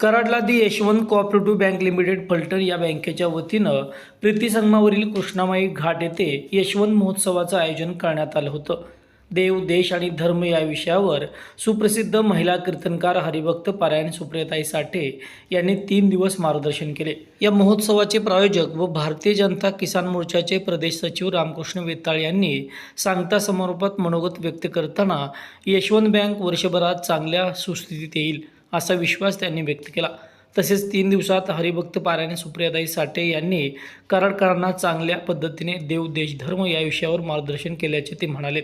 कराडला the Yashwant cooperative bank limited Phaltan या बँकेच्या वतीनं प्रीतीसंगमावरील कृष्णामाई घाट येथे यशवंत महोत्सवाचं आयोजन करण्यात आलं होतं. देव देश आणि धर्म या विषयावर सुप्रसिद्ध महिला कीर्तनकार हरिभक्त पारायण सुप्रियताई साठे यांनी तीन दिवस मार्गदर्शन केले. या महोत्सवाचे प्रायोजक व भारतीय जनता किसान मोर्चाचे प्रदेश सचिव रामकृष्ण वेताळ यांनी सांगता समारोपात मनोगत व्यक्त करताना यशवंत बँक वर्षभरात चांगल्या सुस्थितीत येईल. असा विश्वास त्यांनी व्यक्त केला. तसेच तीन दिवसात हरिभक्त पारायण सुप्रियाताई साठे यांनी कराडकरांना चांगल्या पद्धतीने देव देश धर्म या विषयावर मार्गदर्शन केल्याचे ते म्हणाले.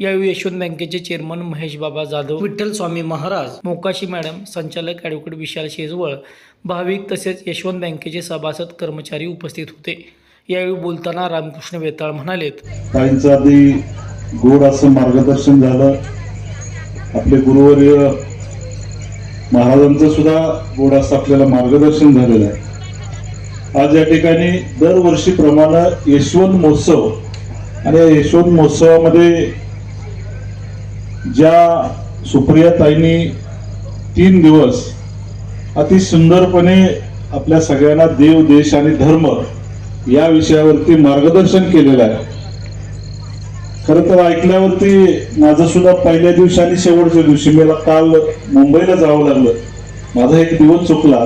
यावेळी यशवंत बँकेचे चेअरमन महेश बाबा जाधव विठ्ठल स्वामी महाराज मोकाशी मॅडम संचालक ॲडव्होकेट विशाल शेजवळ भाविक तसेच यशवंत बँकेचे सभासद कर्मचारी उपस्थित होते. यावेळी बोलताना रामकृष्ण वेताळ म्हणालेत काहींचं आधी गोड असं मार्गदर्शन झालं. आपले गुरुवर्य महाराजांचं सुद्धा गोडास आपल्याला मार्गदर्शन झालेलं आहे. आज या ठिकाणी दरवर्षीप्रमाणे यशवंत महोत्सव आणि या यशवंत महोत्सवामध्ये ज्या सुप्रिया ताईंनी तीन दिवस अति सुंदरपणे आपल्या सगळ्यांना देव देश आणि धर्म या विषयावरती मार्गदर्शन केलेलं आहे. खर तर ऐकल्यावरती माझं सुद्धा पहिल्या दिवशी आणि शेवटच्या दिवशी मला काल मुंबईला जावं लागलं. माझा एक दिवस चुकला.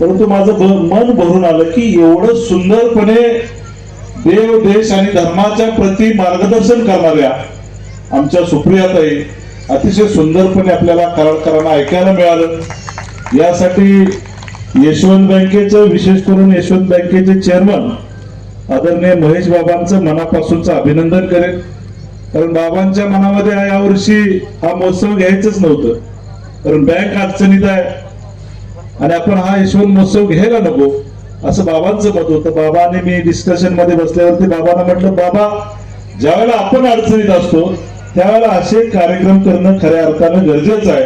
परंतु माझं मन भरून आलं की एवढं सुंदरपणे देव देश आणि धर्माच्या प्रती मार्गदर्शन करणाऱ्या आमच्या सुप्रियाताई अतिशय सुंदरपणे आपल्याला कराडकरांना ऐकायला मिळालं. यासाठी यशवंत बँकेचं विशेष करून यशवंत बँकेचे चेअरमन आदरणीय महेश बाबांचं मनापासूनचं अभिनंदन करेन. कारण बाबांच्या मनामध्ये यावर्षी हा महोत्सव घ्यायचंच नव्हतं. कारण बँक अडचणीत आहे. आणि आपण हा यशवंत महोत्सव घ्यायला नको असं बाबांचं मत होतं. बाबाने मी डिस्कशनमध्ये बसल्यावरती बाबांना म्हटलं बाबा ज्यावेळेला आपण अडचणीत असतो त्यावेळेला असे कार्यक्रम करणं खऱ्या अर्थानं गरजेचं आहे.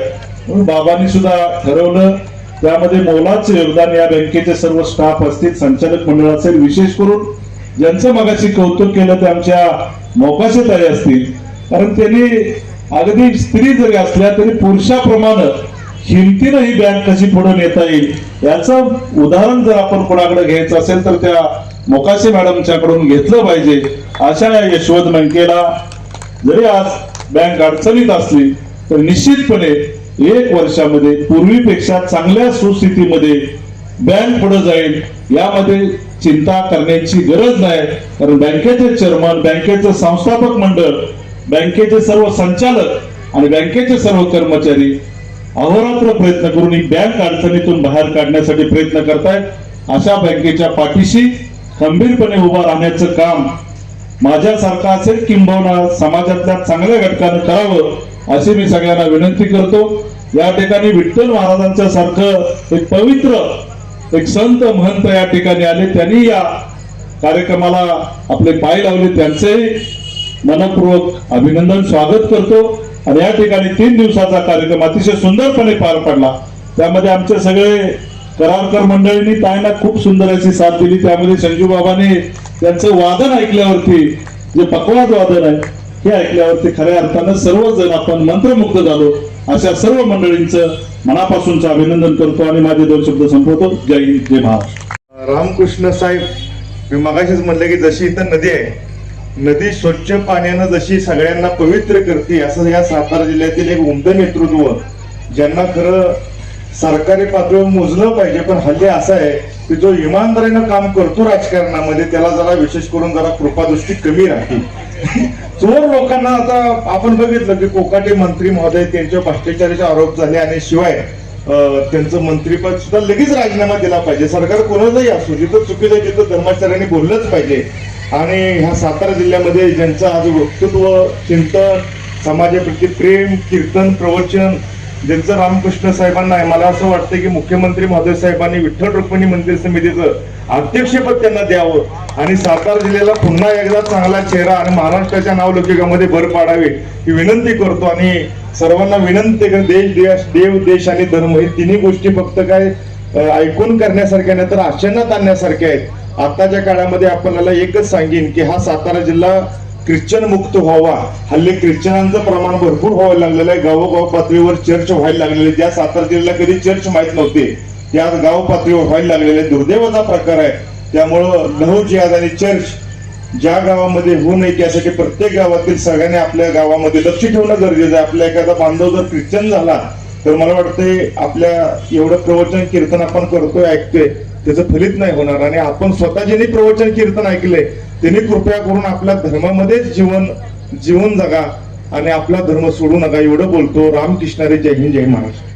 म्हणून बाबांनी सुद्धा ठरवलं त्यामध्ये मोलाचं योगदान या बँकेचे सर्व स्टाफ असतील संचालक मंडळ असेल विशेष करून ज्यांचं मगाशी कौतुक केलं ते आमच्या मोकाशे ताई असतील. कारण त्यांनी अगदी स्त्री जरी असल्या तरी पुरुषाप्रमाणे हिमतीनं ही बँक कशी पुढे नेता येईल याचं उदाहरण जर आपण कोणाकडे घ्यायचं असेल तर त्या मोकाशे मॅडमच्याकडून घेतलं पाहिजे. अशा या यशवंत बँकेला जरी आज बँक अडचणीत असली तर निश्चितपणे एक वर्षामध्ये पूर्वीपेक्षा चांगल्या सुस्थितीमध्ये बँक पुढे जाईल. यामध्ये चिंता करण्याची गरज नाही. कारण बँकेचे चेअरमन बँकेचे संस्थापक मंडळ बँकेचे सर्व संचालक आणि बँकेचे सर्व कर्मचारी अहोरात्र प्रयत्न करून ही बँक अडचणीतून बाहेर काढण्यासाठी प्रयत्न करतायत अशा बँकेच्या पाठीशी खंबीरपणे उभा राहण्याचं काम माझ्यासारखा असेल किंबहुना समाजातल्या चांगल्या घटकानं करावं अशी मी सगळ्यांना विनंती करतो. या ठिकाणी विठ्ठल महाराजांच्या सारखं एक पवित्र एक संत महंत या ठिकाणी आले. त्यांनी या कार्यक्रमाला आपले पाय लावले. त्यांचे मनपूर्वक अभिनंदन स्वागत करतो. आणि या ठिकाणी तीन दिवसाचा कार्यक्रम अतिशय सुंदरपणे पार पडला. त्यामध्ये आमचे सगळे करारकर मंडळींनी ताईंना खूप सुंदर अशी साथ दिली. त्यामध्ये संजू बाबाने त्यांचं वादन ऐकल्यावरती जे पकवाद वादन आहे हे ऐकल्यावरती खऱ्या अर्थानं सर्वजण आपण मंत्रमुग्ध झालो. अशा सर्व मंडळींचं मनापासूनचं अभिनंदन करतो आणि माझे दोन शब्द संपवतो. जय हिंद जय महाराष्ट्र. रामकृष्ण साहेब मी मगाशीच म्हणलं की जशी इथं नदी आहे नदी स्वच्छ पाण्यानं जशी सगळ्यांना पवित्र करते असं या सातारा जिल्ह्यातील एक उमदं नेतृत्व ज्यांना खरं सरकारी पातळीवर मोजलं पाहिजे पण हल्ली असं आहे की जो इमानदारीनं काम करतो राजकारणामध्ये त्याला जरा विशेष करून जरा कृपादृष्टी कमी राहते. चोर लोकांना आता आपण बघितलं की कोकाटे मंत्री महोदय त्यांच्या भ्रष्टाचाराचे आरोप झाले आणि शिवाय त्यांचं मंत्रीपद सुद्धा लगेच राजीनामा दिला पाहिजे. सरकार कोणालाही असू जिथं चुकीचं तिथं धर्माचार्यांनी बोललंच पाहिजे. आणि ह्या सातारा जिल्ह्यामध्ये ज्यांचं आज वक्तृत्व चिंतन समाजाप्रती प्रेम कीर्तन प्रवचन ज्यांचं रामकृष्ण साहेबांना आहे मला असं वाटतं की मुख्यमंत्री महोदय साहेबांनी विठ्ठल रुक्मिणी मंदिर समितीचं अध्यक्षपद त्यांना द्यावं आणि सातारा जिल्ह्याला पुन्हा एकदा चांगला चेहरा आणि महाराष्ट्राच्या नावलौकिकामध्ये भर पाडावी ही विनंती करतो. आणि सर्वांना विनंती कर देश देश देव देश आणि धर्म हे तिन्ही गोष्टी फक्त काय ऐकून करण्यासारख्या नाही तर आश्चर्यात आणण्यासारख्या आहेत. आताच्या काळामध्ये आपल्याला एकच सांगेन की हा सातारा जिल्हा ख्रिश्चन मुक्त व्हावा. हल्ली ख्रिश्चनांचं प्रमाण भरपूर व्हायला लागलेलं आहे. गावोगाव पातळीवर चर्च व्हायला लागलेले ज्या सातारा जिल्ह्याला कधी चर्च माहीत नव्हते ते आज गाव पातळीवर व्हायला लागलेले दुर्दैवाचा प्रकार आहे. त्यामुळं लहू जिहाद आणि चर्च ज्या गावामध्ये होऊ नये त्यासाठी प्रत्येक गावातील सगळ्यांनी आपल्या गावामध्ये लक्ष ठेवणं गरजेचं आहे. आपल्या एखादा बांधव जर ख्रिश्चन झाला तर मला वाटतंय आपल्या एवढं प्रवचन कीर्तन आपण करतोय ऐकतोय त्याचं फलित नाही होणार. आणि आपण स्वतः ज्यांनी प्रवचन कीर्तन ऐकले त्यांनी कृपया करून आपल्या धर्मामध्येच जीवन जीवन जगा आणि आपला धर्म सोडू नका एवढं बोलतो. रामकृष्णारे जय हिंद जय महाराष्ट्र.